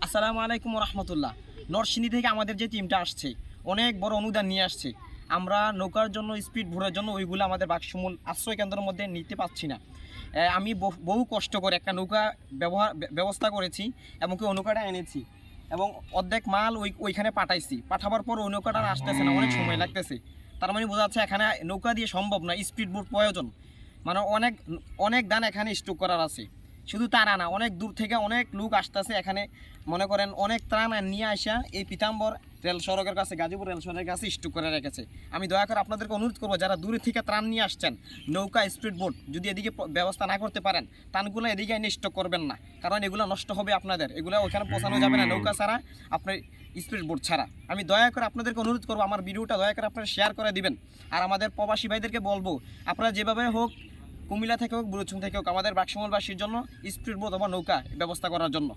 আসসালামু আলাইকুম রহমতুল্লাহ নরসিংদী থেকে আমাদের যে টিমটা আসছে, অনেক বড় অনুদান নিয়ে আসছে। আমরা নৌকার জন্য, স্পিড ভোরের জন্য ওইগুলো আমাদের বাক্সমূল আশ্রয় কেন্দ্রের মধ্যে নিতে পারছি না। আমি বহু- কষ্ট করে একটা নৌকা ব্যবহার ব্যবস্থা করেছি এবং ওই নৌকাটা এনেছি এবং অর্ধেক মাল ওই, ওইখানে পাঠাইছি। পাঠাবার পর ওই নৌকাটা আসতেছে না, অনেক সময় লাগতেছে। তার মানে বোঝা যাচ্ছে এখানে নৌকা দিয়ে সম্ভব না, স্পিড বোট প্রয়োজন। মানে অনেক অনেক দান এখানে স্টক করার আছে। শুধু তারা না, অনেক দূর থেকে অনেক লোক আসতেছে এখানে। মনে করেন অনেক ত্রাণ নিয়ে আসা এই পিতাম্বর রেল সড়কের কাছে, গাজীপুর রেল সড়কের কাছে স্টক করে রেখেছে। আমি দয়া করে আপনাদেরকে অনুরোধ করব, যারা দূরে থেকে ত্রাণ নিয়ে আসছেন, নৌকা, স্পিড বোট যদি এদিকে ব্যবস্থা না করতে পারেন, ত্রাণগুলো এদিকে এনে স্টক করবেন না। কারণ এগুলো নষ্ট হবে আপনাদের। এগুলো ওখানে পৌঁছানো যাবে না, নৌকা ছাড়া আপনার স্পিড বোট ছাড়া। আমি দয়া করে আপনাদেরকে অনুরোধ করব, আমার ভিডিওটা দয়া করে আপনারা শেয়ার করে দিবেন। আর আমাদের প্রবাসী ভাইদেরকে বলব, আপনারা যেভাবে হোক কুমিল্লা থেকে হোক, বুড়োচুং থেকে হোক, আমাদের বাক্সমলবাসীর জন্য স্পিড বোট অথবা নৌকা ব্যবস্থা করার জন্য।